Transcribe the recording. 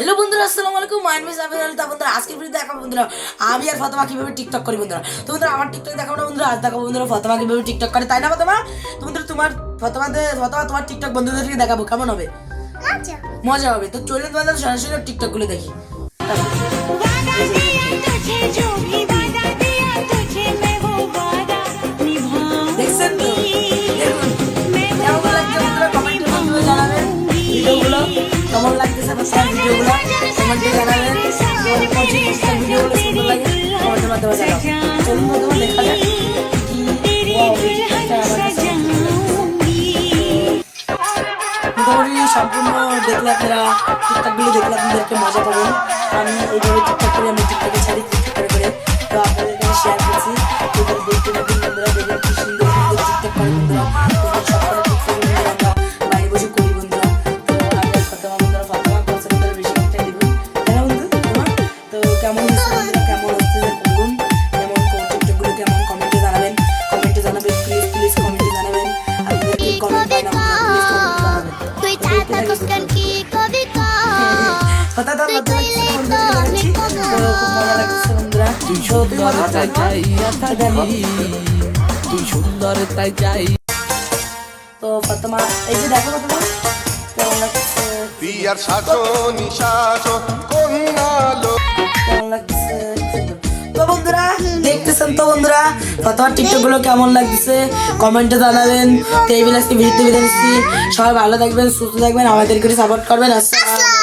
Hello বন্ধুরা আসসালামু আলাইকুম। মাইন মিস আমি তো বন্ধুরা আজকের ভিডিও দেখাবো বন্ধুরা আমি আর ফতমা কীভাবে টিকটক করি বন্ধুরা। তো বন্ধুরা আমার টিকটক দেখাবো না বন্ধুরা আজ দেখাবো বন্ধুরা ফতমা কীভাবে টিকটক করে। তাই না ফতমা? তো বন্ধুরা তোমার ফতমাতে ফতমা তোমার টিকটক বন্ধুদেরকে দেখাবো কেমন হবে? মজা হবে। তো চলুন বন্ধুরা সরাসরি টিকটকগুলো দেখি। কেমন লাগতেছে আমার স্যার ভিডিওগুলো? কমেন্টে জানাবেন। জিনিসটা ভিডিওগুলো লাগে কমেন্টের মাধ্যমে জানাবেন চলুন বন্ধুরা, দেখা যাক। সম্পূর্ণ দেখলে আপনারা টিকটকগুলো দেখলে আপনাদেরকে মজা পাবেন। আমি এইভাবে টিকটক করে আমি টিকটকে ছাড়ি টিকটক করে তো আপনাদের শেয়ার করছি। দেখতে কেমন বন্ধুরা কেমন হচ্ছে বলুন কেমন টিকটকগুলো কেমন কমেন্টে জানাবেন। কমেন্টে জানাবেন প্লিজ প্লিজ কমেন্টে জানাবেন। আপনাদের কমেন্ট না কথা তো কাছে। তো মজা লাগছে বন্ধুরা। তাই সুন্দর তাই চাই তো ফাতেমা, এই যে দেখো ফাতেমা, কেমন লাগছে? পিয়ার শাসনি শাসন বন্ধুরা, দেখতেছেন তো বন্ধুরা ফাতেমার টিকটকগুলো কেমন লাগছে কমেন্টে জানাবেন। তো এই বিলাসকে ভিডিও বিদায় সবাই ভালো থাকবেন, সুস্থ থাকবেন, আমাদেরকে সাপোর্ট করবেন। আসসালামু